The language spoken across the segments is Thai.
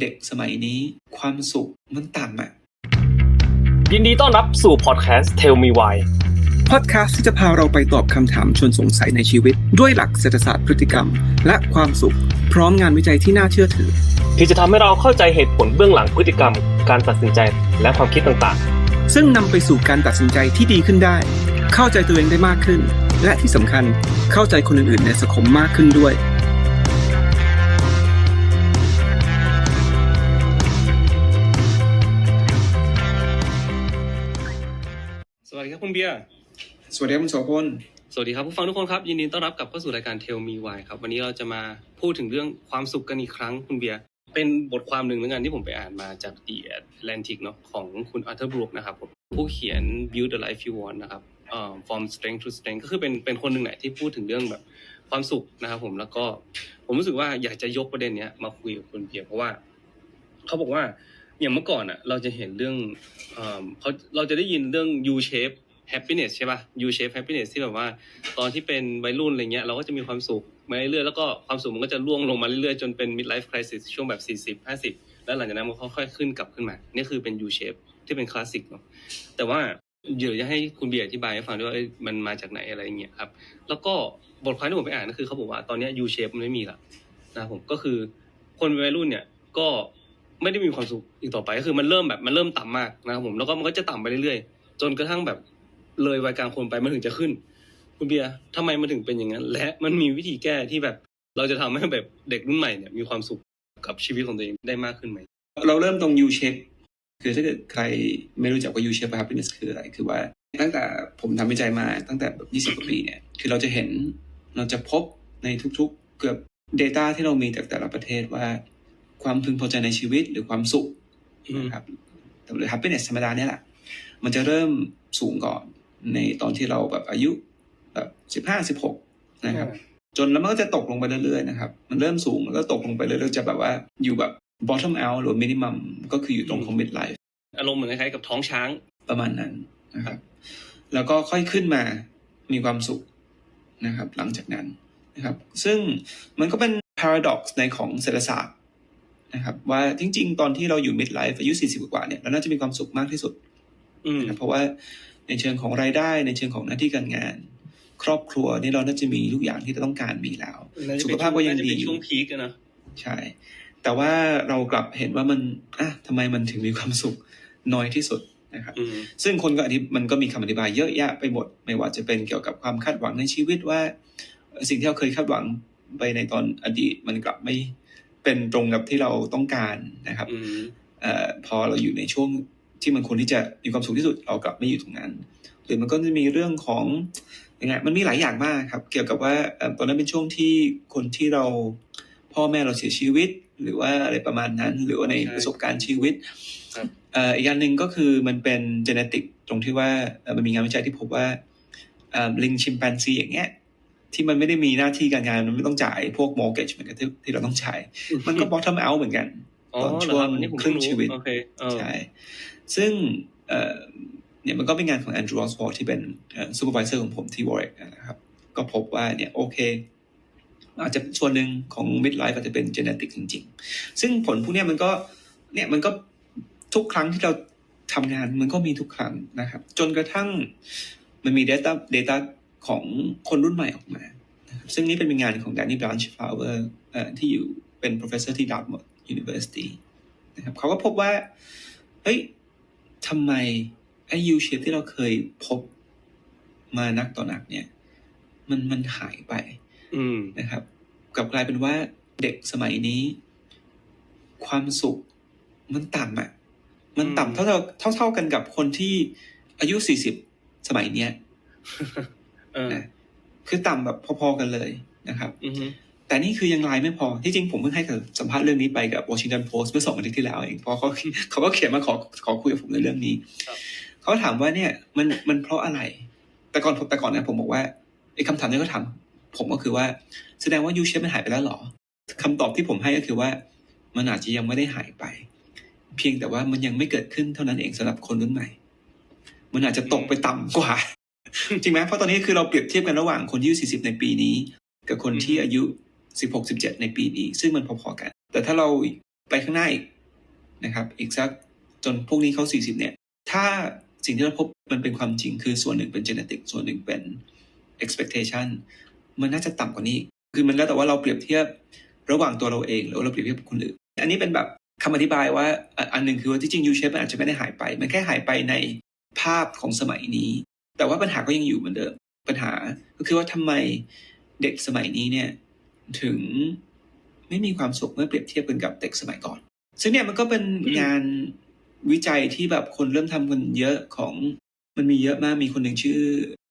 เด็กสมัยนี้ ความสุขมันต่ำอะยินดีต้อนรับสู่พอดแคสต์ Tell Me Why พอดแคสต์ที่จะพาเราไปตอบคำถามชวนสงสัยในชีวิต ด้วยหลักเศรษฐศาสตร์พฤติกรรม และความสุข พร้อมงานวิจัยที่น่าเชื่อถือ ที่จะทำให้เราเข้าใจเหตุผลเบื้องหลังพฤติกรรม การตัดสินใจและความคิดต่างซึ่งนำไปสู่การตัดสินใจที่ดีขึ้นได้ เข้าใจตัวเองได้มากขึ้น และที่สำคัญเข้าใจคนอื่นๆในสังคมมากขึ้นด้วย ครับคุณเบียร์สวัสดีครับคุณโสพลสวัสดีครับผู้ฟังทุกคนครับยินดีต้อนรับกลับเข้าสู่รายการ Tell Me Why ครับวันนี้เราจะมาพูดถึงเรื่องความสุขกันอีกครั้งคุณเบียร์เป็นบทความหนึ่งเหมือนกันที่ผมไปอ่านมาจาก The Atlantic เนาะของคุณอาร์เธอร์บรูคนะครับผมผู้เขียน Build the Life You Want นะครับเอ่อ From Strength to Strength ก็คือเป็นเป็นคนหนึ่งแหละที่พูดถึงเรื่องแบบความสุขนะครับผมแล้วก็ผมรู้สึกว่าอยากจะยกประเด็นเนี้ยมาคุยกับคุณเบียร์เพราะว่าเขาบอกว่าอย่างเมื่อก่อนอะเราจะเห็นเรื่องเอ่อเขาเราจะได้ยินเรื่อง U shape happiness ใช่ป่ะ U shape happiness ที่แบบว่า ตอนที่เป็นวัยรุ่นอะไรเงี้ยเราก็จะมีความสุขมาเรื่อยๆแล้วก็ความสุขมันก็จะร่วงลงมาเรื่อยๆจนเป็น mid life crisis ช่วงแบบ 40 50 แล้วหลังจากนั้นมันค่อยๆขึ้นกลับขึ้นมา นี่คือเป็น U shape ที่เป็นคลาสสิกเนาะแต่ว่าเดี๋ยวจะให้คุณเบียร์อธิบายให้ฟังด้วยว่ามันมาจากไหนอะไรเงี้ยครับ แล้วก็บทความที่ผมไปอ่านก็คือเขาบอกว่าตอนนี้ย U shape มันไม่มีละนะผมก็คือคนวัยรุ่นเนี่ยก็ไม่ได้มีความสุขอีกต่อไปก็คือมันเริ่มแบบมันเริ่มต่ำมากนะครับผมแล้วก็มันก็จะต่ำไปเรื่อยๆ จนกระทั่งแบบ เลยวัยกลางคนไปมันถึงจะขึ้น คุณเบียร์ทำไมมันถึงเป็นอย่างนั้น และมันมีวิธีแก้ที่แบบ เราจะทำให้แบบเด็กรุ่นใหม่เนี่ยมีความสุขกับชีวิตของตัวเองได้มากขึ้นไหมเราเริ่มตรง U shape คือถ้าเกิดใครไม่รู้จักว่า U shape happiness คืออะไรคือว่า ตั้งแต่ผมทำวิจัยมาตั้งแต่แบบ20กว่าปีเนี่ยคือเราจะเห็นเราจะพบในทุกๆ เกือบ Data ที่เรามีจากแต่ละประเทศว่า ความพึงพอใจในชีวิตหรือความสุขนะครับหรือ happiness ธรรมดาเนี่ยแหละมันจะเริ่มสูงก่อน ในตอนที่เราแบบอายุแบบสิบห้าสิบหกนะครับ จนแล้วมันก็จะตกลงไปเรื่อยๆนะครับ มันเริ่มสูงแล้วก็ตกลงไปเรื่อยๆจะแบบว่าอยู่แบบ bottom out หรือ minimum ก็คืออยู่ตรงของ mid life อารมณ์เหมือนคล้ายๆกับท้องช้างประมาณนั้นนะครับ แล้วก็ค่อยขึ้นมามีความสุขนะครับ หลังจากนั้นนะครับ ซึ่งมันก็เป็น paradox ในของเศรษฐศาสตร์นะครับ ว่าจริง ๆ ตอนที่เราอยู่ mid life อายุ40กว่าเนี่ยเราน่าจะมีความสุขมากที่สุดอืมนะครับเพราะว่า ในเชิงของรายได้ในเชิงของหน้าที่การงาน ครอบครัวนี่เราน่าจะมีทุกอย่างที่เราต้องการมีแล้ว สุขภาพก็ยังดีน่าจะเป็นอยู่ช่วงพีกอะนะใช่ แต่ว่าเรากลับเห็นว่ามันอะทำไมมันถึงมีความสุขน้อยที่สุดนะครับอืมซึ่งคนก็อธิมันก็มีคำอธิบายเยอะแยะไปหมด ไม่ว่าจะเป็นเกี่ยวกับความคาดหวังในชีวิตว่าเอ่อสิ่งที่เราเคยคาดหวังไปในตอนอดีตมันกลับไม่เป็นตรงกับที่เราต้องการนะครับอืมเอ่อพอเราอยู่ในช่วง ที่มันควรที่จะมีความสุขที่สุดเรากลับไม่อยู่ตรงนั้น หรือมันก็จะมีเรื่องของยังไงมันมีหลายอย่างมากครับ เกี่ยวกับว่าเอ่อตอนนั้นเป็นช่วงที่คนที่เราพ่อแม่เราเสียชีวิต หรือว่าอะไรประมาณนั้น หรือว่าในประสบการณ์ชีวิตครับเอ่ออีกอย่างหนึ่งก็คือมันเป็นเจเนติกตรงที่ว่าเอ่อมันมีงานวิจัยที่พบว่าเอ่อลิงชิมแปนซีอย่างเงี้ยที่มันไม่ได้มีหน้าที่การงานมันไม่ต้องจ่ายพวก mortgage เหมือนกันที่ที่เราต้องจ่าย มันก็ bottom out เหมือนกันอ๋อตอนเหรช่อวคงรับอันนี้ผมครึ่งเพิ่ชีวิตโอเคเออใช่ ซึ่งเนี่ยมันก็เป็นงานของแอนดรูว์อสวอร์ที่เป็นซูเปอร์วิเซอร์ของผมที่วอร์เรกนะครับ ก็พบว่าเนี่ยโอเค อาจจะส่วนหนึ่งของ mid life อาจจะเป็น genetic จริง ๆ ซึ่งผลพวกนี้มันก็เนี่ยมันก็ทุกครั้งที่เราทำงานมันก็มีทุกครั้งนะครับ จนกระทั่งมันมี data data ของคนรุ่นใหม่ออกมา ซึ่งนี่เป็นงานของ Danny Blanchflower เอ่อที่อยู่เป็น professor ที่ Dartmouth University นะครับเขาก็พบว่า เฮ้ย ทำไมไอ้ U shape ที่เราเคยพบมานักต่อนักเนี่ย มันมันหายไปอืมนะครับ กลับกลายเป็นว่าเด็กสมัยนี้ ความสุขมันต่ำอะ มันอืมต่ำเท่าเท่าเท่าเท่ากันกับคนที่อายุสี่สิบสมัยเนี้ยเออนะคือต่ำแบบพอๆกันเลยนะครับอือฮึ แต่นี่คือยังไลน์ไม่พอ ที่จริงผมเพิ่งให้สัมภาษณ์เรื่องนี้ไปกับ Washington Post เมื่อสองอาทิตย์ที่แล้วเองเพราะเขาเขาก็เขียนมาขอขอคุยกับผมในเรื่องนี้ เขาถามว่าเนี่ยมันมันเพราะอะไร แต่ก่อนแต่ก่อนเนี่ยผมบอกว่าไอ้คำถามนี้เขาถามผมก็คือว่า แสดงว่ายูเชฟมันหายไปแล้วเหรอคำตอบที่ผมให้ก็คือว่า มันอาจจะยังไม่ได้หายไป เพียงแต่ว่ามันยังไม่เกิดขึ้นเท่านั้นเองสำหรับคนรุ่นใหม่ มันอาจจะตกไปต่ำกว่า จริงไหมเพราะตอนนี้คือเราเปรียบเทียบกันระหว่างคนที่อายุ40 ในปีนี้ กับคนที่อายุ 16 17 ในปีนี้ ซึ่งมันพอๆกัน แต่ถ้าเราไปข้างหน้าอีกนะครับ อีกสักจนพวกนี้เขาสี่สิบเนี่ย ถ้าสิ่งที่เราพบมันเป็นความจริง คือส่วนหนึ่งเป็น genetic ส่วนหนึ่งเป็น expectation มันน่าจะต่ำกว่านี้ คือมันแล้วแต่ว่าเราเปรียบเทียบระหว่างตัวเราเองหรือเราเปรียบเทียบกับคนอื่น อันนี้เป็นแบบคำอธิบายว่าอันหนึ่งคือว่าที่จริง U shape มันอาจจะไม่ได้หายไป มันแค่หายไปในภาพของสมัยนี้ แต่ว่าปัญหาก็ยังอยู่เหมือนเดิม ปัญหาก็คือว่าทำไมเด็กสมัยนี้เนี่ย ถึงไม่มีความสุขเมื่อเปรียบเทียบกันกับเด็กสมัยก่อน ซึ่งเนี่ยมันก็เป็นอืมงานวิจัยที่แบบคนเริ่มทำกันเยอะของมันมีเยอะมากมีคนหนึ่งชื่อ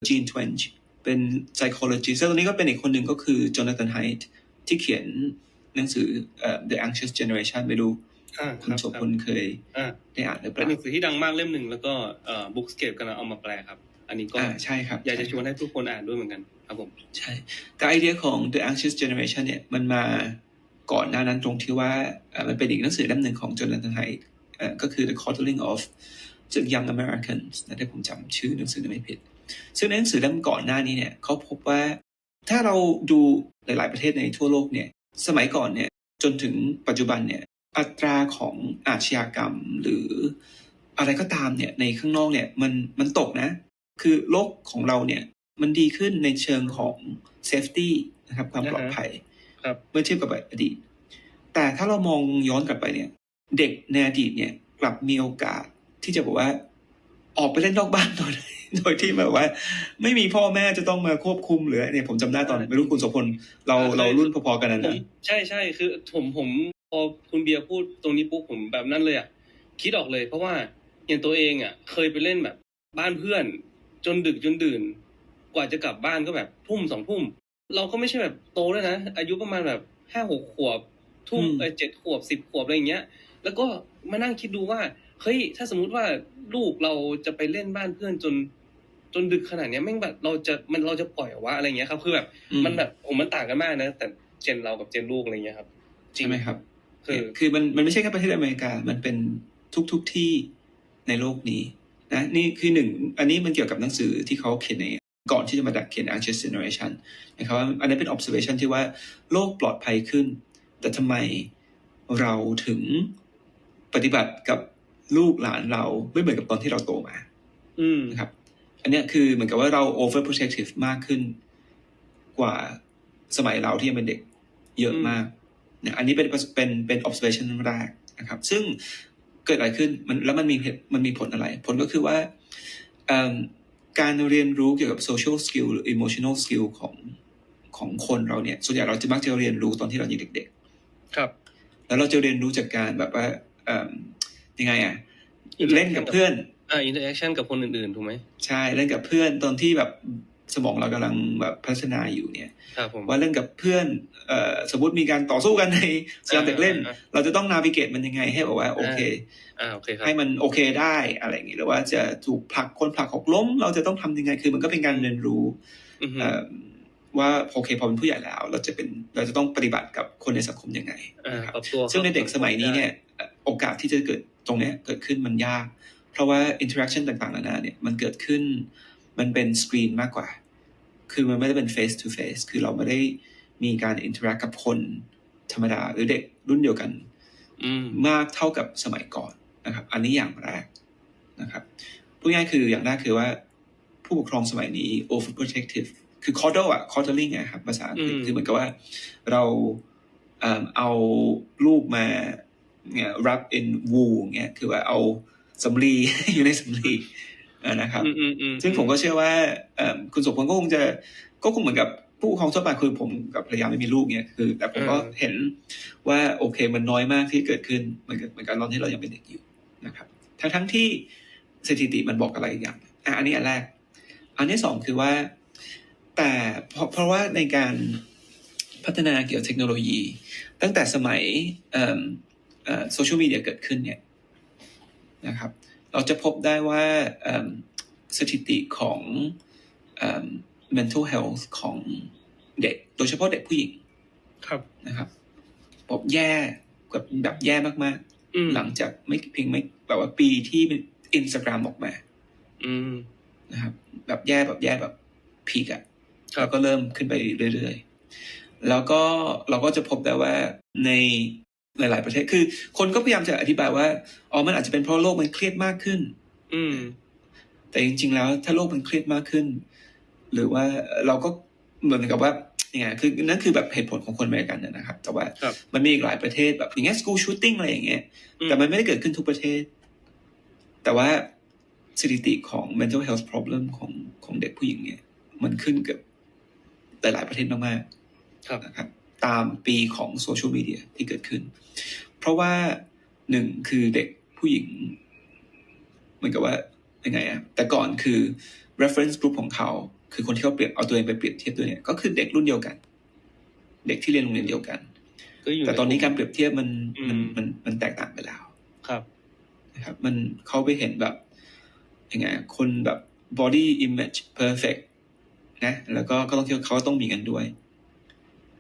Gene Twenge เป็น psychologist แล้วตอนนี้ก็เป็นอีกคนหนึ่งก็คือ Jonathan Haidt ที่เขียนหนังสือเอ่อ The Anxious Generation ไม่รู้อ่าคคุณรับโสคพรับลเคยอ่าได้อ่านหรือเปเป็นล่าหนังสือที่ดังมากเล่มหนึ่งแล้วก็เอ่อบุ๊กสเคปกำลังเอามาแปลครับ อันนี้ก็อ่าใช่ครับ อยากจะชวนให้ทุกคนอ่านด้วยเหมือนกันครับผม ใช่แต่ไอเดียของ The Anxious Generation เนี่ยมันมาก่อนหน้านั้นตรงที่ว่าเอ่อมันเป็นอีกหนังสือเล่มหนึ่งของ Jonathan Haidt เอ่อก็คือ The Coddling of the Young Americans นะถ้าผมจำชื่อหนังสือไม่ผิด ซึ่งในหนังสือเล่มก่อนหน้านี้เนี่ยเขาพบว่าถ้าเราดูหลาย ๆ ประเทศในทั่วโลกเนี่ยสมัยก่อนเนี่ยจนถึงปัจจุบันเนี่ยอัตราของอาชญากรรมหรืออะไรก็ตามเนี่ยในข้างนอกเนี่ยมันมันตกนะ คือโลกของเราเนี่ย มันดีขึ้นในเชิงของ safety นะครับ ความปลอดภัยครับเมื่อเทียบกับอดีต แต่ถ้าเรามองย้อนกลับไปเนี่ย เด็กในอดีตเนี่ยกลับมีโอกาสที่จะบอกว่า ออกไปเล่นนอกบ้านโดยโดยที่แบบว่า ไม่มีพ่อแม่จะต้องมาควบคุมหรือเนี่ยผมจำได้ตอนไม่รู้คุณโสพลเราอ่าเรารุ่นพอๆกันนะผมนะใช่ใช่คือผมผมพอคุณเบียร์พูดตรงนี้ปุ๊บผมแบบนั้นเลยอะคิดออกเลย เพราะว่าอย่างตัวเองอะ เคยไปเล่นแบบบ้านเพื่อน จนดึกจนดื่น กว่าจะกลับบ้านก็แบบทุ่มสองทุ่ม เราก็ไม่ใช่แบบโตแล้วยนะ อายุประมาณแบบห้าหกขวบ ทุ่มเออเจ็ดขวบสิบขวบอะไรอย่างเงี้ย แล้วก็มานั่งคิดดูว่าเฮ้ยถ้าสมมุติว่าลูกเราจะไปเล่นบ้านเพื่อนจน จนดึกขนาดเนี้ยแม่งแบบเราจะมันเราจะปล่อยเหรอวะอะไรเงี้ยครับ คือแบบอืมันแบบผมมันต่างกันมากนะ แต่เจนเรากับเจนลูกอะไรเงี้ยครับใช่ไหมครับ คือคือมันมันไม่ใช่แค่ประเทศอเมริกา มันเป็นทุกทุกๆที่ในโลกนี้ นะนี่คือหนึ่งอันนี้มันเกี่ยวกับหนังสือที่เขาเขียนในก่อนที่จะมาดักเขียน Anxious Generation นะครับว่าอันนั้นเป็น observation ที่ว่าโลกปลอดภัยขึ้น แต่ทำไมเราถึงปฏิบัติกับลูกหลานเราไม่เหมือนกับตอนที่เราโตมา อืมนะครับ อันเนี้ยคือเหมือนกับว่าเรา overprotective มากขึ้น กว่าสมัยเราที่ยังเป็นเด็กเยอะมากเนี่ยอันนี้เป็นเป็นเป็น observation แรกนะครับ ซึ่ง เกิดอะไรขึ้นมันแล้วมันมีเหตุมันมีผลอะไร ผลก็คือว่าเอิ่มการเรียนรู้เกี่ยวกับ social skill หรือ emotional skill ของของคนเราเนี่ย ส่วนใหญ่เราจะมักจะเรียนรู้ตอนที่เรายังเด็กครับๆแล้วเราจะเรียนรู้จากการแบบว่าเอิ่มยังไงอะเล่นกับเพื่อนอ่าอินเตอร์แอคชั่นกับคนอื่นๆ ถูกไหมใช่ เล่นกับเพื่อนตอนที่แบบ สมองเรากำลังแบบพัฒนาอยู่เนี่ยครับผมว่าเล่นกับเพื่อนเอ่อสมมติมีการต่อสู้กันในสนามเด็กเล่นอ่าเราจะต้องนาวิเกตมันยังไงให้แบบว่าโอเคอ่าโอเคครับให้มันโอเคได้อะไรอย่างงี้หรือว่าจะถูกผลักคนผลักหกล้ม เราจะต้องทำยังไงคือมันก็เป็นการเรียนรู้อือฮึเอ่อว่าโอเคพอเป็นผู้ใหญ่แล้ว เราจะเป็นเราจะต้องปฏิบัติกับคนในสังคมยังไงอ่านะครับปรับตัวซึ่งในเด็กสมัยนี้เนี่ยเอ่อโอกาสที่จะเกิดตรงเนี้ยเกิดขึ้นมันยาก เพราะว่าอินเทอร์แอคชั่นต่างๆนานาเนี่ยมันเกิดขึ้น มันเป็นสกรีนมากกว่า คือมันไม่ได้เป็น face to face คือเราไม่ได้มีการอินเทอร์แอคกับคนธรรมดาหรือเด็กรุ่นเดียวกันอืมมากเท่ากับสมัยก่อนนะครับ อันนี้อย่างแรกนะครับพูดง่ายๆคืออย่างแรกคือว่า ผู้ปกครองสมัยนี้ overprotective คือ coddle อะ coddling อะครับภาษาอังกฤษอืมคือเหมือนกับว่าเราเอิ่มเอาลูกมาเนี่ย wrap in wool เงี้ยคือว่าเอาสำลีอยู่ในสำลีอ่า นะครับอืมอืมอืมซึ่งผมก็เชื่อว่าเอิ่มคุณสมพลก็คงจะก็คงเหมือนกับผู้ปกครองทั่วไปคือผมกับภรรยาไม่มีลูกเนี่ยคือ แต่ผมก็เห็นว่าโอเคมันน้อยมากที่เกิดขึ้นเหมือนกับเหมือนกับตอนที่เรายังเป็นเด็กอยู่นะครับ ทั้งทั้งที่สถิติมันบอกอะไรอย่างอะอันนี้อันแรก อันที่สองคือว่า แต่เพราะเพราะว่าในการพัฒนาเกี่ยวกับเทคโนโลยี ตั้งแต่สมัยโซเชียลมีเดียเกิดขึ้นเนี่ยนะครับ เราจะพบได้ว่าเอิ่มสถิติของเอิ่ม mental health ของเด็ก โดยเฉพาะเด็กผู้หญิง ครับนะครับบอกแย่กับแบบแย่มากอืมๆหลังจากไม่เพียงไม่แบบว่าปีที่อินสตาแกรมออกมา อืมนะครับ แบบแย่แบบแย่แบบพีกอะครับแล้วก็เริ่มขึ้นไปเรื่อยๆ แล้วก็เราก็จะพบได้ว่าใน หลาย ๆ ประเทศ คือคนก็พยายามจะอธิบายว่า อ๋อ มันอาจจะเป็นเพราะโลกมันเครียดมากขึ้น อืม แต่จริง ๆ แล้วถ้าโลกมันเครียดมากขึ้น หรือว่าเราก็เหมือนกับว่ายังไง คือนั่นคือแบบเหตุผลของคนอเมริกันนะนะครับ แต่ว่าครับมันมีอีกหลายประเทศแบบอย่างเงี้ย school shooting อะไรอย่างเงี้ย อืม แต่มันไม่ได้เกิดขึ้นทุกประเทศ แต่ว่าสถิติของ mental health problem ของของเด็กผู้หญิงเนี่ย มันขึ้นเกับหลาย ๆ ประเทศมาก ครับ ๆ นะครับ ตามปีของโซเชียลมีเดียที่เกิดขึ้น เพราะว่าหนึ่งคือเด็กผู้หญิง เหมือนกับว่ายังไงอะแต่ก่อนคือ reference group ของเขา คือคนที่เขาเปรียบเอาตัวเองไปเปรียบเทียบตัวเนี่ยก็คือเด็กรุ่นเดียวกัน เด็กที่เรียนโรงเรียนเดียวกันก็อยู่แต่ตอนนี้ใการเปรียบเทียบมันมันอืมมันมันแตกต่างไปแล้วครับนะครับ มันเขาไปเห็นแบบยังไงคนแบบ body image perfect นะ แล้วก็ก็ต้องคิดว่าเขาต้องมีกันด้วย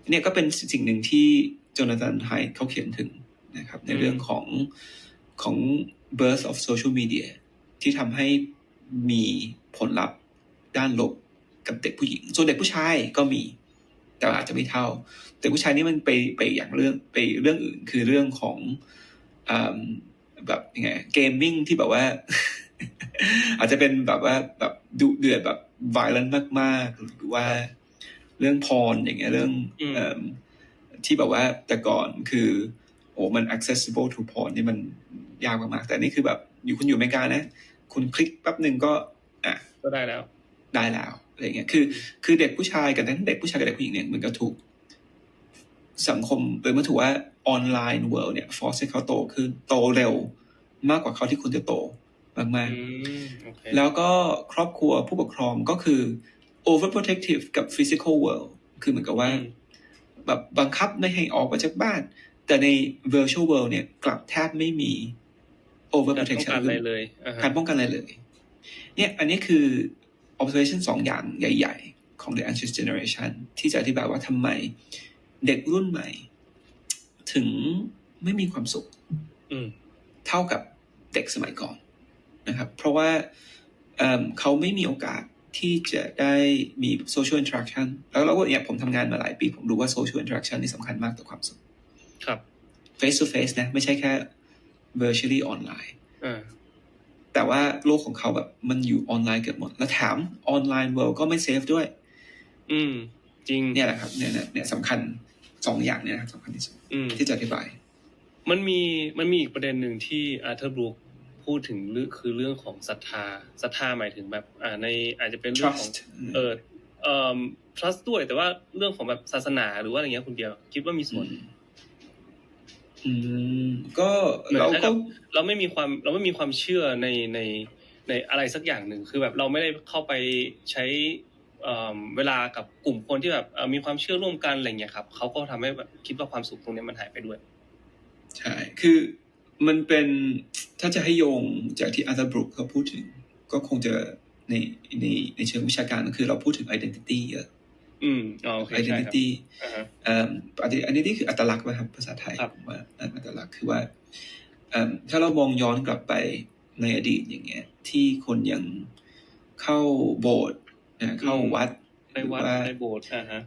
เนี่ยก็เป็นสิ่งหนึ่งที่โจนาธานไฮเขาเขียนถึงนะครับในเรื่องของของ birth of social media ที่ทำให้มีผลลัพธ์ด้านลบกับเด็กผู้หญิง ส่วนเด็กผู้ชายก็มี แต่อาจจะไม่เท่า แต่ผู้ชายนี่มันไปไปอย่างเรื่องไปเรื่องอื่นคือเรื่องของอ่าแบบยังไงเกมมิ่งที่แบบว่า อาจจะเป็นแบบว่าแบบดุเดือดแบบ violent มากๆ หรือว่า เรื่องพรอย่างเงี้ยเรื่องอืมเอิ่มที่แบบว่าแต่ก่อนคือโอ้มัน accessible to porn นี่มันยากมากๆแต่นี่คือแบบอยู่คุณอยู่อเมริกานะ คุณคลิกแป๊บหนึ่งก็อะก็ได้แล้ว ได้แล้วอะไรเงี้ยคือ คือเด็กผู้ชายกับทั้งเด็กผู้ชายกับเด็กผู้หญิงเนี่ยเหมือนกับถูกสังคมหรือมันถือว่าออนไลน์เวิลด์เนี่ยฟอร์สให้เขาโตขึ้นโตเร็วมากกว่าเขาที่ควรจะโตมากอืมโอเคๆแล้วก็ครอบครัวผู้ปกครองก็คือ overprotective กับ physical world คือเหมือนกับว่าอืมแบบบังคับไม่ให้ออกมาจากบ้าน แต่ใน virtual world เนี่ยกลับแทบไม่มีการป้อง overprotection กันอะไรเลยอ่าฮะการป้องกันอะไรเลย เนี่ยอันนี้คือ observation สองอย่างใหญ่ ๆ ของ the anxious generation ที่จะอธิบายว่าทำไมเด็กรุ่นใหม่ ถึงไม่มีความสุขอืมเท่ากับเด็กสมัยก่อนนะครับ เพราะว่าเอิ่มเขาไม่มีโอกาส ที่จะได้มี social interaction แล้วเราก็เนี่ยผมทำงานมาหลายปี ผมรู้ว่า social interaction นี่สำคัญมากต่อความสุข ครับ face to face นะ ไม่ใช่แค่ virtually online อ่าแต่ว่าโลกของเขาแบบมันอยู่ออนไลน์เกือบหมด แล้วแถมออนไลน์เวิลด์ก็ไม่เซฟด้วย อืม จริง เนี่ยแหละครับ เนี่ยเนี่ยเนี่ยสำคัญสองอย่างเนี่ยนะครับสำคัญที่สุดอืมที่จะอธิบาย มันมีมันมีอีกประเด็นหนึ่งที่อาร์เธอร์บรูค พูดถึงเรื่องคือเรื่องของศรัทธาศรัทธาหมายถึงแบบ อ่าในอาจจะเป็นเรื่องของ trust เออเอ่อ trust ด้วย แต่ว่าเรื่องของแบบศาสนาหรือว่าอะไรเงี้ยคุณเดียว คิดว่ามีส่วน อืมก็เหมือนเรากับก็เราไม่มีความเราไม่มีความเชื่อในในในอะไรสักอย่างหนึ่งคือแบบเราไม่ได้เข้าไปใช้เอ่อเวลากับกลุ่มคนที่แบบเอ่อมีความเชื่อร่วมกันอะไรเงี้ยครับเขาก็ทำให้แบบคิดว่าความสุขตรงเนี้ยมันหายไปด้วย ใช่ คือ มันเป็นถ้าจะให้โยงจากที่อาร์ธ r บรูคเขาพูดถึง ก็คงจะในในในเชิงวิชาการก็คือเราพูดถึง identity เยอะอืมอ๋อโอเคใช่ครับ identity อ่าฮะเอ่อ identity คืออัตลักษณ์นะครับภาษาไทยครับผมว่าอัตลักษณ์คือว่าเอิ่มถ้าเรามองย้อนกลับไปในอดีตอย่างเงี้ย ที่คนยังเข้าโบสถ์นะเข้าวัดไปวัดหรือว่าไปโบสถ์อ่าฮะ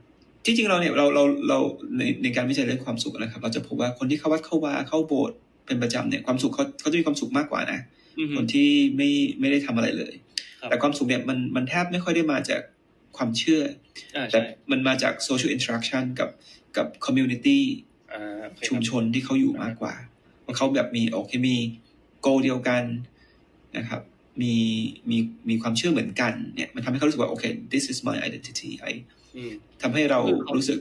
ที่จริงเราเนี่ยเราเราเราในในการวิจัยเรื่องความสุขนะครับ เราจะพบว่าคนที่เข้าวัดเข้าวาเข้าโบสถ์ เป็นประจำเนี่ยความสุขเขาเขาจะมีความสุขมากกว่านะอือฮึคนที่ไม่ไม่ได้ทำอะไรเลยครับแต่ความสุขเนี่ยมันมันแทบไม่ค่อยได้มาจากความเชื่ออ่าแต่ใช่มันมาจาก social interaction กับกับ community อ่าโอเคครับชุมชนที่เขาอยู่มากกว่าว่าเขาแบบมีโอเคมี goal เดียวกันนะครับ มีมีมีความเชื่อเหมือนกันเนี่ยมันทำให้เขารู้สึกว่าโอเค this is my identity I อืมทำให้เราคือเขารู้สึก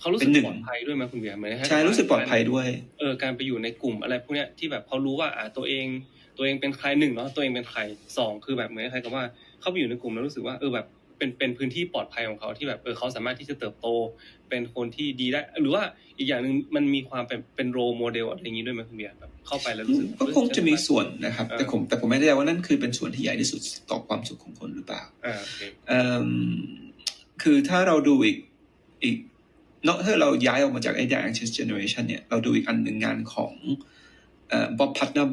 เขารู้สึเป็กนหนึ่งปลอดภัยด้วยไหมคุณเบียร์เหมือนใช่รู้สึกปลอดภัยด้วยเออการไปอยู่ในกลุ่มอะไรพวกเนี้ยที่แบบเขารู้ว่าอ่าตัวเองตัวเองเป็นใครหนึ่งเนาะตัวเองเป็นใครสองคือแบบเหมือนใครกับว่าเข้าไปอยู่ในกลุ่มแล้วรู้สึกว่าเออแบบเป็นเป็นพื้นที่ปลอดภัยของเขาที่แบบเออเขาสามารถที่จะเติบโต เป็นคนที่ดีได้ หรือว่าอีกอย่างหนึ่งมันมีความเป็นเป็นโรโมเดลอะไรอย่างนี้ด้วยไหมคุณเบียร์แบบเข้าไปแล้วรู้สึกก็คงจะมีส่วนนะครับเออแต่ผมแต่ผมไม่แน่ใจว่านั่นคือเป็นส่วนที่ใหญ่ที่สุดต่อความสุขของคนหรือเปล่าอ่าโอเคเอิ่มคือถ้าเราดูอีกอีก นอกถ้าเราย้ายออกมาจากไอ้ The Anxious Generation เนี่ยเราดูอีกอันหนึ่งงานของเอ่อบ๊อบพัตนัม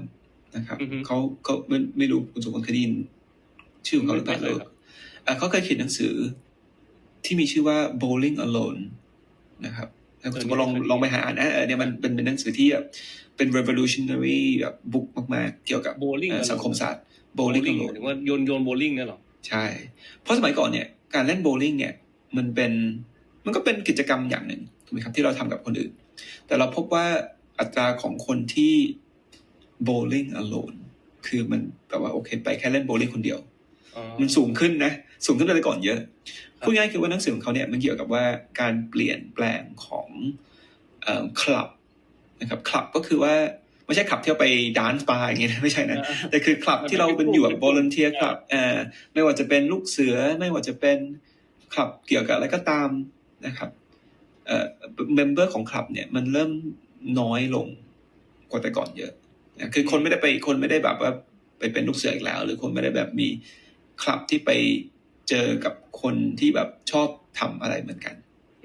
นะครับเขาเขาไม่ไม่รู้คุณสุขคนเคยได้ยินชื่อของเขาหรือเปล่าไม่เคยครับเอ่อเขาเคยเขียนหนังสือที่มีชื่อว่า Bowling Alone นะครับถ้าคุณสมมติลองลองไปหาอ่านนะเออเนี่ยมันเป็นเป็นหนังสือที่แบบเป็น revolutionary แบบบุ๊กมากๆ เกี่ยวกับโบลิ่งเอ่อสังคมศาสตร์โบโบลิ่ลิ่งงหมายถึงว่าโยนโยนโบลิ่งเนี่ยเหรอ ใช่ เพราะสมัยก่อนเนี่ยการเล่นโบว์ลิ่งเนี่ยมันเป็น มันก็เป็นกิจกรรมอย่างหนึ่งถูกไหมครับที่เราทำกับคนอื่น แต่เราพบว่าอัตราของคนที่โบว์ลิ่ง alone คือมันแบบว่าโอเคไปแค่เล่นโบว์ลิ่งคนเดียวอ๋อมันสูงขึ้นนะ สูงขึ้นไปแต่ก่อนเยอะครับพูดง่ายคือว่าหนังสือของเขาเนี่ยมันเกี่ยวกับว่าการเปลี่ยนแปลงของคลับนะครับคลับก็คือว่าไม่ใช่คลับที่เราไปดานซ์บาร์อย่างเงี้ยนะไม่ใช่นะแต่คือคลับที่เราเป็นอยู่แบบ volunteer คลับอ่าไม่ว่าจะเป็นลูกเสือไม่ว่าจะเป็นคลับเกี่ยวกับอะไรก็ตาม นะครับเอ่อเมมเบอร์ของคลับเนี่ยมันเริ่มน้อยลงกว่าแต่ก่อนเยอะนะคือคนไม่ได้ไปคนไม่ได้แบบว่าไปเป็นลูกเสืออีกแล้ว หรือคนไม่ได้แบบมีคลับที่ไปเจอกับคนที่แบบชอบทำอะไรเหมือนกัน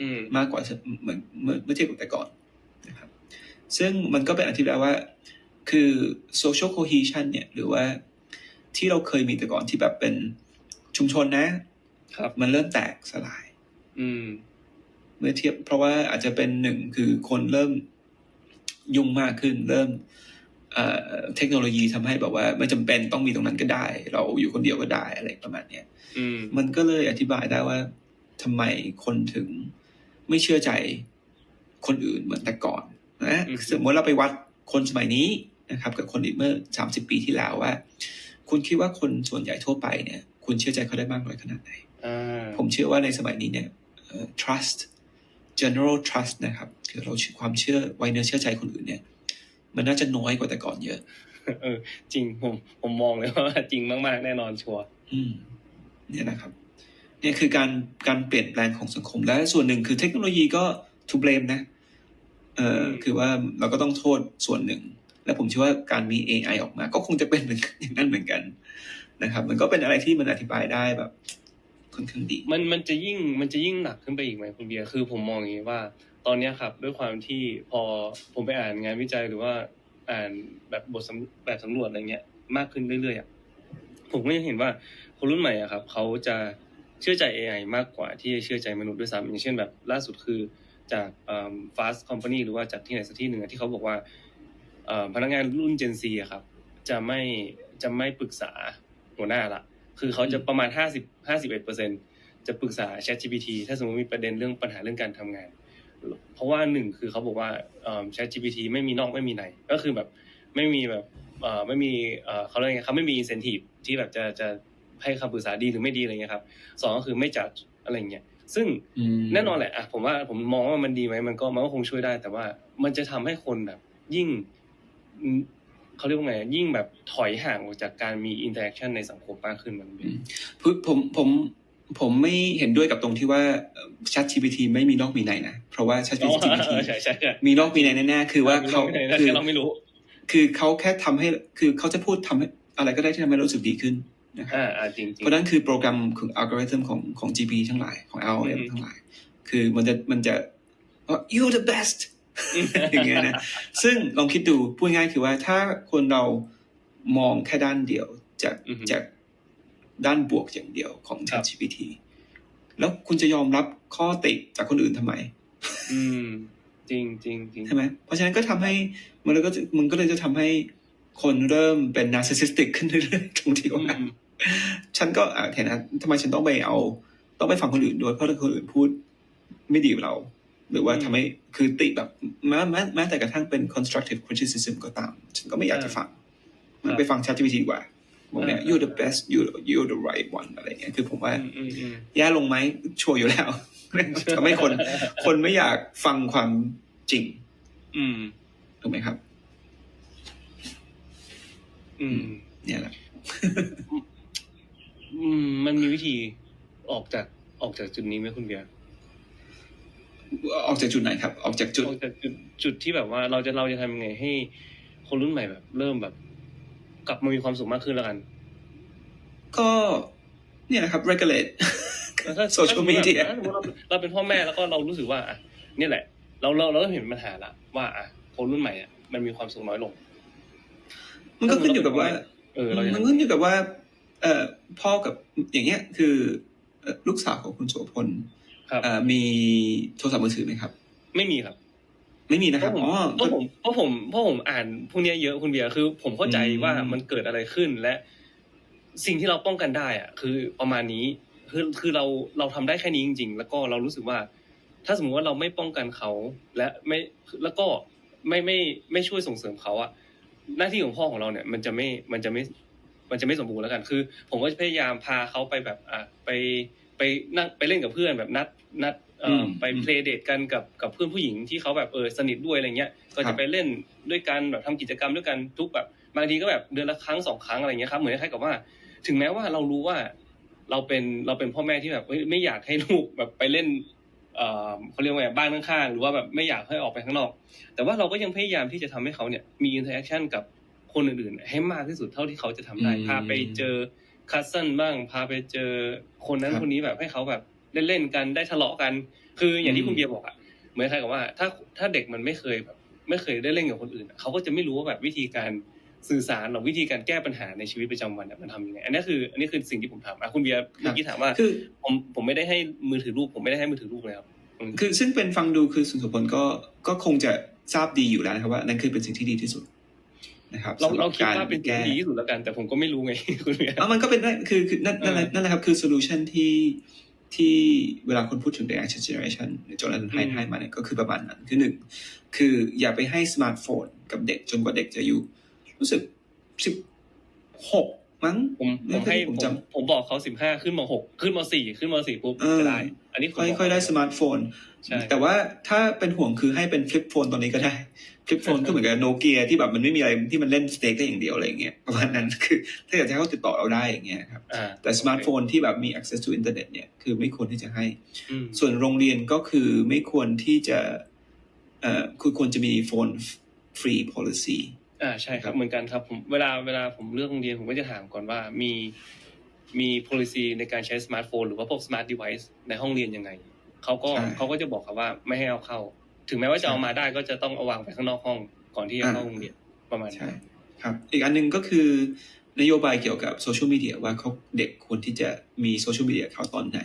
อืมมากกว่าเหมือนเมื่อเมื่อเทียบกับแต่ก่อนนะครับ ซึ่งมันก็เป็นอธิบายว่า คือ social cohesion เนี่ย หรือว่าที่เราเคยมีแต่ก่อนที่แบบเป็นชุมชนนะ ครับ มันเริ่มแตกสลาย อืม เมื่อเทียบเพราะว่าอาจจะเป็นหนึ่งคือคนเริ่มยุ่งมากขึ้น เริ่มเอ่อเทคโนโลยีทำให้แบบว่า ไม่จำเป็นต้องมีตรงนั้นก็ได้ เราอยู่คนเดียวก็ได้อะไรประมาณเนี้ยอืมมันก็เลยอธิบายได้ว่าทำไมคนถึงไม่เชื่อใจคนอื่นเหมือนแต่ก่อนนะสมมติเราไปวัดคนสมัยนี้นะครับ กับคนอีกเมื่อสามสิบปีที่แล้วว่า คุณคิดว่าคนส่วนใหญ่ทั่วไปเนี่ย คุณเชื่อใจเขาได้มากน้อยขนาดไหนอ่าผมเชื่อว่าในสมัยนี้เนี่ยเอ่อ trust general trust นะครับ คือเราความเชื่อไว้เนื้อเชื่อใจคนอื่นเนี่ย มันน่าจะน้อยกว่าแต่ก่อนเยอะ เออ จริงผมผมมองเลยว่าจริงมาก ๆ แน่นอนชัวร์อืม เนี่ยนะครับ เนี่ยคือการการเปลี่ยนแปลงของสังคม และส่วนหนึ่งคือเทคโนโลยีก็ to blame นะ เอ่อคือว่าเราก็ต้องโทษส่วนหนึ่ง และผมเชื่อว่าการมี AI ออกมา ก็คงจะเป็นเหมือนกันอย่างนั้นเหมือนกันนะครับ มันก็เป็นอะไรที่มันอธิบายได้แบบ ค่อนข้างดี มันมันจะยิ่งมันจะยิ่งหนักขึ้นไปอีกไหมคุณเบียร์คือผมมองอย่างนี้ว่า ตอนนี้ครับ ด้วยความที่พอผมไปอ่านงานวิจัยหรือว่าอ่านแบบบทสแบบสำรวจอะไรเงี้ย มากขึ้นเรื่อยๆอะผมก็ยังเห็นว่าคนรุ่นใหม่อะครับเขาจะเชื่อใจ AI มากกว่าที่จะเชื่อใจมนุษย์ด้วยซ้ำอย่างเช่นแบบล่าสุดคือจาก fast company หรือว่าจากที่ไหนสักที่หนึ่งที่เขาบอกว่าพนักงานรุ่น Gen Z ครับ จะไม่จะไม่ปรึกษาหัวหน้าละ คือเขาจะประมาณห้าสิบห้าสิบเอ็ดเปอร์เซ็นจะปรึกษา ChatGPT ถ้าสมมติมีประเด็นเรื่องปัญหาเรื่องการทำงาน เพราะว่าหนึ่งคือเขาบอกว่าเอ่อ ChatGPT ไม่มีนอกไม่มีในก็คือแบบไม่มีแบบเอ่อไม่มีเอ่อเขาเรียกไงเขาไม่มี incentive ที่แบบจะจะให้คำปรึกษาดีหรือไม่ดีอะไรเงี้ยครับสองก็คือไม่จัดอะไรเงี้ยซึ่งอืมแน่นอนแหละอะผมว่าผมมองว่ามันดีไหมมันก็มันก็คงช่วยได้ แต่ว่ามันจะทำให้คนแบบ ยิ่งอืม เขาเรียกว่าไงยิ่งแบบถอยห่างออกจากการมีอินเตอร์แอคชั่นในสังคมมากขึ้นมันเป็นผมผมผมผมไม่เห็นด้วยกับตรงที่ว่าเอ่อ ChatGPT ไม่มีนอกมีในนะ เพราะว่าอ๋อ ChatGPT ใช่ใช่ใช่มีนอกมีในแน่ๆคือว่าเขาคืคืออเราไม่รู้ คือเขาแค่ทำให้คือเขาจะพูดทำให้อะไรก็ได้ที่ทำให้เรารู้สึกดีขึ้นนะครับอ่าอ่าจริงจริงเพราะนั้นคือโปรแกรมของอัลกอริทึมของของ GP ทั้งหลายของอื LLM มทั้งหลาย คือมันจะมันจะว่า you the best อย่างเงี้ยนะซึ่งลองคิดดูพูดง่ายๆคือว่าถ้าคนเรามองแค่ด้านเดียวจากอือฮึจากด้านบวกอย่างเดียวของครับ ChatGPT แล้วคุณจะยอมรับข้อติจากคนอื่นทำไม อืม จริงจริงจริงใช่ไหมเพราะฉะนั้นก็ทำให้มันเลยก็จะมันก็เลยจะทำให้คนเริ่มเป็น narcissistic ขึ้นเรื่อยๆตรงที่อืว่ามฉันก็อะเห็นนะทำไมฉันต้องไปเอา ต้องไปฟังคนอื่นด้วยเพราะถ้าคนอื่นพูดไม่ดีกับเรา หรือว่าอืมทำให้คือติแบบแม้แม้แม้แต่กระทั่งเป็น constructive criticism ก็ตาม ฉันก็ไม่อยากจะฟัง มันไปฟัง ChatGPT ดีกว่าบอกเนี่ยอ่า you're the best you you're the right one อะไรเงี้ยคือผมว่าอืมอืมอืมแย่ลงไหมชัวร์อยู่แล้วทำให้คน คนไม่อยากฟังความจริง อืมถูกไหมครับ อืม เนี่ยแหละอืมมันมีวิธีออกจากออกจากจุดนี้ไหมคุณเบียร์ ออกจากจุดไหนครับ ออกจากจุดออกจากจุดจุดที่แบบว่าเราจะเราจะทำยังไงให้คนรุ่นใหม่แบบ เริ่มแบบ กลับมามีความสุขมากขึ้นแล้วกัน ก็เนี่ยนะครับ regulate แล้วถ้า social ถ้าสมมุติ media แบบถ้าสมมติเราเราเป็นพ่อแม่แล้วก็เรารู้สึกว่าอะเนี่ยแหละ เราเราเราเห็นปัญหาละว่าอะคนรุ่นใหม่อะมันมีความสุขน้อยลง มันก็ขึ้นอยู่กับว่าเออเราจะมันทำขึ้นอยู่กับว่า เอ่อพ่อกับอย่างเงี้ย คือเอ่อลูกสาวของคุณโสพล ครับ เอ่อมีโทรศัพท์มือถือไหมครับ ไม่มีครับไม่มีนะเพครับราะผมอ๋อ เพราะผมเพราะผมเพราะผมอ่านพวกเนี้ยเยอะคุณเบียร์คือผมเข้าใจอืม ว่ามันเกิดอะไรขึ้นและ สิ่งที่เราป้องกันได้อะคือประมาณนี้คือคือเราเราทำได้แค่นี้จริง ๆ แล้วก็เรารู้สึกว่า ถ้าสมมติว่าเราไม่ป้องกันเขาและไม่แล้วก็ไม่ไม่ไม่ช่วยส่งเสริมเขาอะหน้าที่ของพ่อของเราเนี่ย มันจะไม่มันจะไม่มันจะไม่สมบูรณ์แล้วกัน คือ ผมก็จะพยายามพาเขาไปแบบอะไป ไปนั่งไปเล่นกับเพื่อนแบบนัดนัดเอ่ออมไปเพลย์เดทกันกับกับเพื่อนผู้หญิงที่เขาแบบเออสนิทด้วยอะไรเงี้ย ก็ครัจะบ ไปเล่นด้วยกันแบบทำกิจกรรมด้วยกันทุกแบบบางทีก็แบบเดือนละครั้งสองครั้งอะไรเงี้ยครับเหมือนคล้ายๆกับว่า ถึงแม้ว่าเรารู้ว่า เราเป็นเราเป็นพ่อแม่ที่แบบเฮ้ยไม่อยากให้ลูกแบบไปเล่น เอ่อเขาเรียกว่าไงบ้านข้างๆหรือว่าแบบไม่อยากให้ออกไปข้างนอก แต่ว่าเราก็ยังพยายามที่จะทำให้เขาเนี่ยมีอินเทอร์แอคชั่นกับคนอื่นๆ ให้มากที่สุดเท่าที่เขาจะทำได้อืม พาไปเจอ คัสเซิลบ้างพาไปเจอคนนั้นครับคนนี้แบบให้เขาแบบเล่นๆกันได้ทะเลาะกัน คืออย่างที่คุณเบียร์บอกอะเหมือนใครกับว่า ถ้าถ้าเด็กมันไม่เคยแบบ ไม่เคยได้เล่นกับคนอื่นอะเขาก็จะไม่รู้ว่าแบบวิธีการสื่อสารหรือวิธีการแก้ปัญหาในชีวิตประจำวันอะมันทำยังไงอันนี้คือ อันนี้คือสิ่งที่ผมทำอะคุณเบียร์เมื่อกี้ถามว่าคือผมผมไม่ได้ให้มือถือลูกผมไม่ได้ให้มือถือลูกเลยครับอืมคือซึ่งเป็นฟังดูคือสุนทรพลก็ก็คงจะทราบดีอยู่แล้วนะครับว่านั่นคือเป็นสิ่งที่ดีที่สุด นะครับเราสำหเราบคิดกว่าเป็นสิ่งแก้ที่ดีที่สุดแล้วกัน แต่ผมก็ไม่รู้ไงคุณเบียร์อะมันก็เป็นได้คือคือนั่นนั่นแหละเออนั่นแหละครับคือโซลูชันที่ที่เวลาคนพูดถึง the action generation ในจอร์แดนไฮอืมให้มาเนี่ยก็คือประมาณนั้นคือหนึ่งคืออย่าไปให้สมาร์ทโฟนกับเด็กจนกว่าเด็กจะอายุรู้สึกสิบหกมั้งผมผนั่มนคือให้ที่ผมผมจผมบอกเขาสิบห้าขึ้นมาหกขึ้นมาสี่ขึ้นมาสี่ปุ๊บเออจะได้ อันนี้ผมค่อยบอกค่อยได้สมาร์ทโฟนใช่แต่ว่าถ้าเป็นห่วงคือให้เป็นฟลิปโฟนตอนนี้ก็ได้ ฟลิปโฟนก็เหมือนกับโนเกียที่แบบมันไม่มีอะไรที่มันเล่นสเต็กได้อย่างเดียวอะไรอย่างเงี้ยประมาณนั้นคือ ถ้าอยากจะให้เขาติดต่อเราได้อย่างเงี้ยครับอ่าแต่สมาร์ทโฟนที่แบบมี access to internet เนี่ยคือไม่ควรที่จะให้อืมส่วนโรงเรียนก็คือไม่ควรที่จะเอ่อคือควรจะมีโฟน free policy อ่าใช่ครับเหมือนกันครับผมเวลาเวลาผมเลือกโรงเรียนผมก็จะถามก่อนว่ามีมี policy ในการใช้สมาร์ทโฟนหรือว่าพวก smart device ในห้องเรียนยังไงเขาก็ใช่เขาก็จะบอกครับว่าไม่ให้เอาเข้า ถึงแม้ว่าจะเอามาได้ก็จะต้องเอาวางไปข้างนอกห้องก่อนที่จะอ่าเข้าโรงเรียนประมาณใช่นั้นครับ อีกอันหนึงก็คือนโยบายเกี่ยวกับโซเชียลมีเดียว่าเขาเด็กควรที่จะมีโซเชียลมีเดียเขาตอนไหน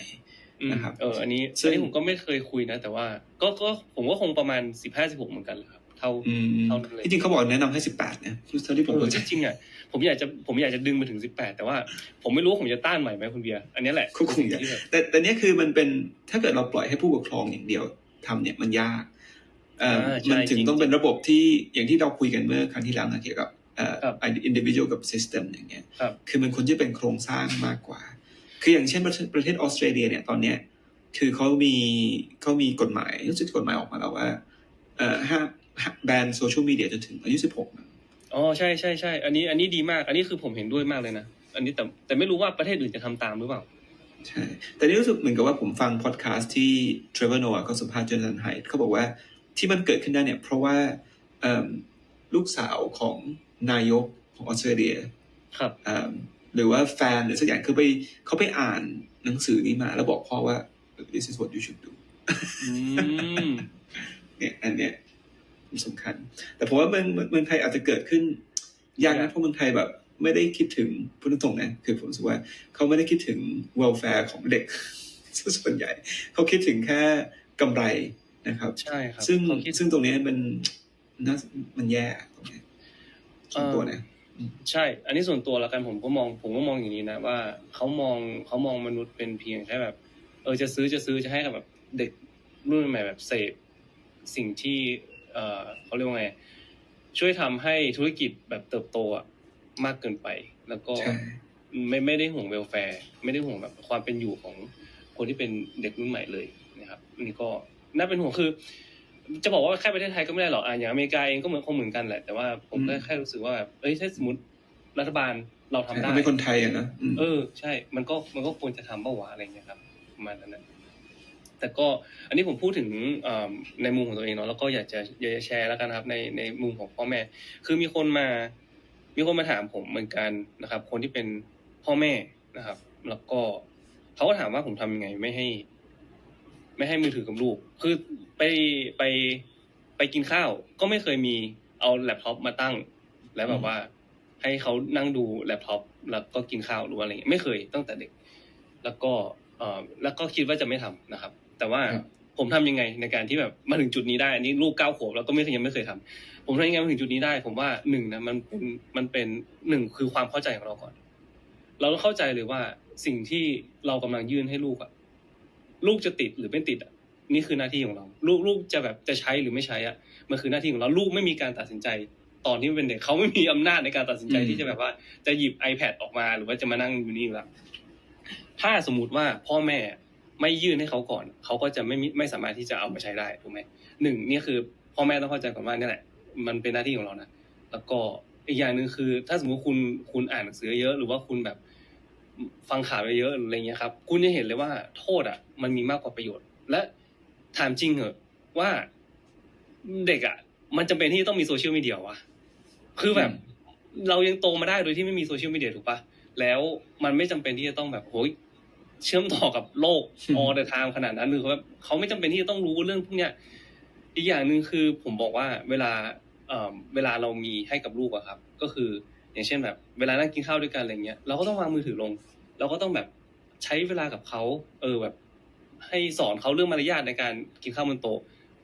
อืมนะครับเอออันนี้ซึ่อังนนี้ผมก็ไม่เคยคุยนะ แต่ว่าก็ก็ผมก็คงประมาณสิบห้าสิบหกเหมือนกันแหละครับเท่าอืมเท่านั้นเลยที่จริงเขาบอกแนะนำให้สิบแปดนะเท่าที่ผมเออเข้าใจจริงๆอะผมอยากจะผมอยากจะดึงไปถึงสิบแปดแต่ว่าผมไม่รู้ว่าผมจะต้านไหวไหมคุณเบียร์อันนี้แหละก็คงอยากที่แบบแต่แต่เนี้ยคือมันเป็นถ้าเกิดเราปล่อยให้ผู้ปกครองอย่างเดียวทำเนี่ยมันยากเอ่ออ่าใช่ มันถึงจริงต้องเป็นระบบที่อย่างที่เราคุยกันเมื่อครั้งที่แล้วนะเกี่ยวกับเอ่อครับ individual กับ system อย่างเงี้ยครับคือมันควรจะเป็นโครงสร้างมากกว่า คืออย่างเช่นประเทศประเทศออสเตรเลียเนี่ยตอนเนี้ยคือเขามีเขามีกฎหมายรู้สึกกฎหมายออกมาแล้วว่าเอ่อห้ามแบนโซเชียลมีเดียจนถึงอายุสิบหกอ๋อใช่ใช่ใช่อันนี้อันนี้ดีมาก อันนี้คือผมเห็นด้วยมากเลยนะ อันนี้แต่แต่ไม่รู้ว่าประเทศอื่นจะทำตามหรือเปล่า ใช่ แต่นี่รู้สึกเหมือนกับว่าผมฟังพอดแคสต์ที่เทรเวอร์โนเขาสัมภาษณ์เจนสันไฮเขาบอกว่า ที่มันเกิดขึ้นได้เนี่ยเพราะว่าเอิ่มลูกสาวของนายกของออสเตรเลียครับเอิ่มหรือว่าแฟนหรือสักอย่างคือไปเขาไปอ่านหนังสือนี้มา แล้วบอกพ่อว่า this is what you should do อืมเนี่ยอันเนี้ยสำคัญ แต่ผมว่าเมืองเมืองเมืองไทยอาจจะเกิดขึ้น ยากยานะกเพราะเมืองไทยแบบ ไม่ได้คิดถึงพูดตรงๆนะคือผมรู้สึกว่าเขาไม่ได้คิดถึง welfare ของเด็กส่วนใหญ่ เขาคิดถึงแค่กำไร นะครับใช่ครับซึ่งเขาคิดซึ่งตรงเนี้ยมันน่ามันแย่ตรงเนี้ยส่วนตัวนะใช่ อันนี้ส่วนตัวแล้วกันผมก็มอง ผมก็มองอย่างนี้นะว่าเขามองเขามองมนุษย์เป็นเพียงแค่แบบ เออจะซื้อจะซื้อจะให้กับแบบเด็กรุ่นใหม่แบบเสพสิ่งที่ เออเขาเรียกว่าไงช่วยทำให้ธุรกิจแบบเติบโตอะมากเกินไป แล้วก็ใช่ไม่ไม่ได้ห่วงเวลแฟร์ ไม่ได้ห่วงแบบความเป็นอยู่ของคนที่เป็นเด็กรุ่นใหม่เลยนะครับอันนี่ก็ น่าเป็นห่วงคือ จะบอกว่าแค่ประเทศไทยก็ไม่ได้หรอกอะอย่างอเมริกาเองก็เหมือนคงเหมือนกันแหละ แต่ว่าผมก็แค่รู้สึกว่าแบบเอ้ยถ้าสมมติรัฐบาลเราทำได้เขาเป็นคนไทยอะนะอืมเออ ใช่ มันก็มันก็ควรจะทำเป้าวะอะไรเงี้ยครับประมาณนั้นนะแต่ก็อันนี้ผมพูดถึงเอ่อในมุมของตัวเองเนาะแล้วก็อยากจะอยากจะแชร์แล้วกันครับ ในในมุมของพ่อแม่ คือมีคนมา มีคนมาถามผมเหมือนกันนะครับ คนที่เป็นพ่อแม่นะครับ แล้วก็เขาก็ถามว่าผมทำยังไงไม่ให้ ไม่ให้มือถือกับลูก คือไปไปไปกินข้าว ก็ไม่เคยมีเอาแล็ปท็อปมาตั้ง แล้วแบบว่า ให้เขานั่งดูแล็ปท็อปแล้วก็กินข้าวหรือว่าอะไรเงี้ยไม่เคยตั้งแต่เด็ก แล้วก็เอ่อแล้วก็คิดว่าจะไม่ทำนะครับ แต่ว่าครับพผมทำยังไงในการที่แบบมาถึงจุดนี้ได้อันนี้ลูกเก้าขวบแล้วก็ไม่เคยยังไม่เคยทำผมทำยังไงมาถึงจุดนี้ได้ ผมว่าหนึ่งนะมันเป็นมันเป็นหนึ่งคือความเข้าใจของเราก่อน เราต้องเข้าใจเลยว่าสิ่งที่เรากำลังยื่นให้ลูกอะ ลูกจะติดหรือไม่ติดอะนี่คือหน้าที่ของเรา ลูกลูกจะแบบจะใช้หรือไม่ใช้อะมันคือหน้าที่ของเราลูกไม่มีการตัดสินใจ ตอนที่เป็นเด็กเขาไม่มีอำนาจในการตัดสินใจอืมที่จะแบบว่าจะหยิบ iPad ออกมาหรือว่าจะมานั่งอยู่นี่แล้วถ้าสมมติว่าพ่อแม่ไม่ยื่นให้เขาก่อน เขาก็จะไม่มีไม่สามารถที่จะเอามาใช้ได้ถูกไหมหนึ่งนี่คือพ่อแม่ต้องเข้าใจก่อนว่านี่แหละ มันเป็นหน้าที่ของเรานะแล้วก็อีกอย่างหนึ่งคือ ถ้าสมมติคุณคุณอ่านหนังสือเยอะ หรือว่าคุณแบบ ฟังข่าวเยอะหรืออะไรเงี้ยครับ คุณจะเห็นเลยว่าโทษอะ มันมีมากกว่าประโยชน์ และถามจริงเหอะว่าเด็กอะ มันจำเป็นที่จะต้องมีโซเชียลมีเดียวะคือแบบ เรายังโตมาได้โดยที่ไม่มีโซเชียลมีเดียถูกปะแล้วมันไม่จำเป็นที่จะต้องแบบโอ้ยเชื่อมต่อกับโลกอืม all the time ขนาดนั้นหรือว่าเขาไม่จำเป็นที่จะต้องรู้เรื่องพวกเนี้ยอีกอย่างหนึ่งคือผมบอกว่าเวลาเอ่อเวลาเรามีให้กับลูกอะครับ ก็คือ อย่างเช่นแบบ เวลานั่งกินข้าวด้วยกันอะไรเงี้ยเราก็ต้องวางมือถือลง เราก็ต้องแบบใช้เวลากับเขาเออแบบ ให้สอนเขาเรื่องมารยาทในการกินข้าวบนโต๊ะ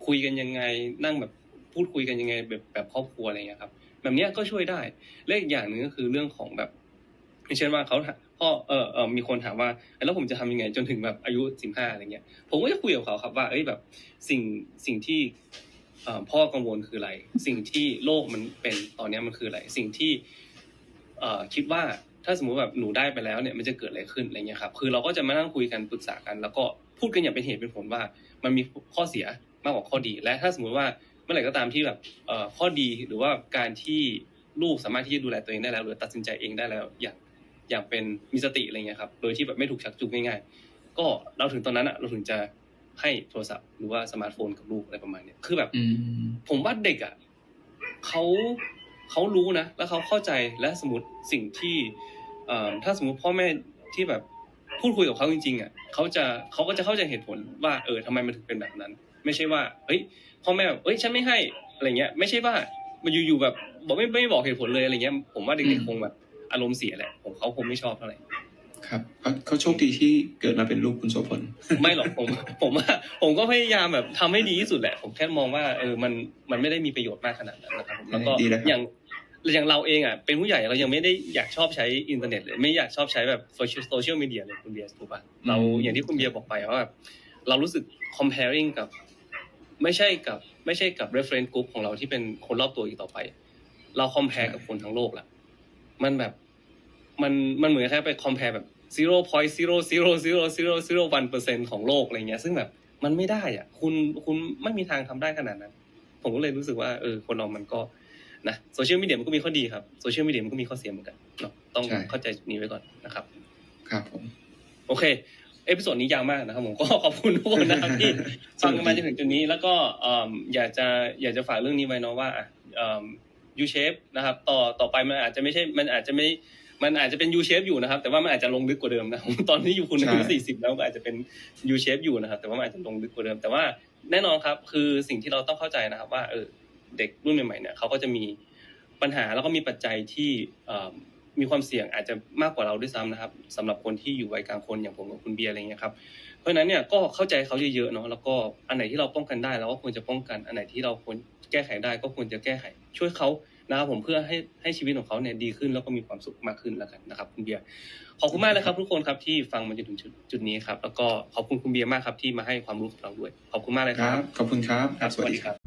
คุยกันยังไงนั่งแบบพูดคุยกันยังไงแบบแบบครอบครัวอะไรเงี้ยครับ แบบเนี้ยก็ช่วยได้และอีกอย่างหนึ่งก็คือเรื่องของแบบเช่นว่าเขาพ่อเออเออมีคนถามว่าแล้วผมจะทำยังไงจนถึงแบบอายุสิบห้าอะไรเงี้ย ผมก็จะคุยกับเขาครับว่าเอ้ยแบบสิ่งสิ่งที่พ่อกังวลคืออะไร สิ่งที่โลกมันเป็นตอนนี้มันคืออะไร สิ่งที่ คิดว่าถ้าสมมุติแบบหนูได้ไปแล้วเนี่ยมันจะเกิดอะไรขึ้นอะไรเงี้ยครับคือเราก็จะมานั่งคุยกันปรึกษากัน แล้วก็พูดกันอย่างเป็นเหตุเป็นผลว่า มันมีข้อเสียมากกว่าข้อดี และถ้าสมมุติว่าเมื่อไหร่ก็ตามที่แบบเอ่อข้อดีหรือว่าการที่ลูกสามารถที่จะดูแลตัวเองได้แล้ว หรือตัดสินใจเองได้แล้วอย่างอย่างเป็นมีสติอะไรเงี้ยครับโดยที่แบบไม่ถูกชักจูงง่าย ๆ ก็เราถึงตอนนั้นอะเราถึงจะให้โทรศัพท์หรือว่าสมาร์ทโฟนกับลูกอะไรประมาณเนี้ยคือแบบอืมผมว่าเด็กอะเขา เขารู้นะ แล้วเขาเข้าใจและสมมติสิ่งที่เอ่อถ้าสมมติพ่อแม่ที่แบบพูดคุยกับเขาจริงๆอะเขาจะเขาก็จะเข้าใจเหตุผลว่าเออทำไมมันถึงเป็นแบบนั้น ไม่ใช่ว่าเฮ้ยพ่อแม่แบบเอ้ยฉันไม่ให้อะไรเงี้ย ไม่ใช่ว่ามันอยู่ๆแบบบอกไม่ไม่บอกเหตุผลเลยอะไรเงี้ย ผมว่าเด็กๆคงแบบอารมณ์เสียแหละผมเขาคงไม่ชอบเท่าไหร่ ครับเขาเขาโชคดีที่เกิดมาเป็นลูกคุณโสพลไม่หรอกผม ผมว่าผมก็พยายามแบบทำให้ดีที่สุดแหละ ผมแค่มองว่าเออมันมันไม่ได้มีประโยชน์มากขนาดนั้นนะครับผมแล้วก็ดีแล้วครับอย่างอย่างเราเองอะเป็นผู้ใหญ่เรายังไม่ได้อยากชอบใช้อินเทอร์เน็ตเลยไม่อยากชอบใช้แบบโซเชียลโซเชียลมีเดียเลยคุณเบียร์ถูกป่ะเราอย่างที่คุณเบียร์บอกไปว่าแบบเรารู้สึก comparing กับ ไม่ใช่กับ ไม่ใช่กับ reference group ของเราที่เป็นคนรอบตัวอีกต่อไป เรา compare กับคนทั้งโลกละมันแบบ มันมันเหมือนแค่ไป compare แบบ zero point zero zero zero zero zero one percent ของโลกอะไรเงี้ย ซึ่งแบบมันไม่ได้อะ คุณคุณไม่มีทางทำได้ขนาดนั้น ผมก็เลยรู้สึกว่าเออคนเรามันก็นะโซเชียลมีเดียมันก็มีข้อดีครับโซเชียลมีเดียมันก็มีข้อเสียเหมือนกันเนาะต้องใช่เข้าใจจุดนี้ไว้ก่อนนะครับ ครับผมโอเค เอพิโซดนี้ยาวมากนะครับผมก็ขอบคุณทุกคนนะครับที่ฟังกันมาจนถึงจุดนี้ แล้วก็เอิ่มอยากจะอยากจะฝากเรื่องนี้ไว้เนาะว่ายูเชฟนะครับ ต่อต่อไปมันอาจจะไม่ใช่มันอาจจะไม่ มันอาจจะเป็น U shape อยู่นะครับ แต่ว่ามันอาจจะลงลึกกว่าเดิมนะ ตอนนี้อยู่คุณอายุใช่สี่สิบแล้วก็อาจจะเป็น U shape อยู่นะครับ แต่ว่ามันอาจจะลงลึกกว่าเดิม แต่ว่าแน่นอนครับ คือสิ่งที่เราต้องเข้าใจนะครับ ว่าเออเด็กรุ่นใหม่ๆเนี่ยเขาก็จะมีปัญหาแล้วก็มีปัจจัยที่เอ่อมีความเสี่ยงอาจจะมากกว่าเราด้วยซ้ำนะครับสำหรับคนที่อยู่วัยกลางคนอย่างผมกับคุณเบียร์อะไรเงี้ยครับเพราะฉะนั้นเนี่ยก็เข้าใจเขาเยอะๆเนาะแล้วก็อันไหนที่เราป้องกันได้เราก็ควรจะป้องกันอันไหนที่เราควรแก้ไขได้ก็ควรจะแก้ไข ช่วยเขา นะครับผมเพื่อให้ให้ชีวิตของเขาเนี่ยดีขึ้นแล้วก็มีความสุขมากขึ้นแล้วกันนะครับคุณเบียร์ขอบคุณมากเลยครับทุกคนครับที่ฟังมาจนถึงจุดจุดนี้ครับแล้วก็ขอบคุณคุณเบียร์มากครับที่มาให้ความรู้กับเราด้วยขอบคุณมากเลยคครัรับบ ขอบคุณครับครับ สวัสดีครับ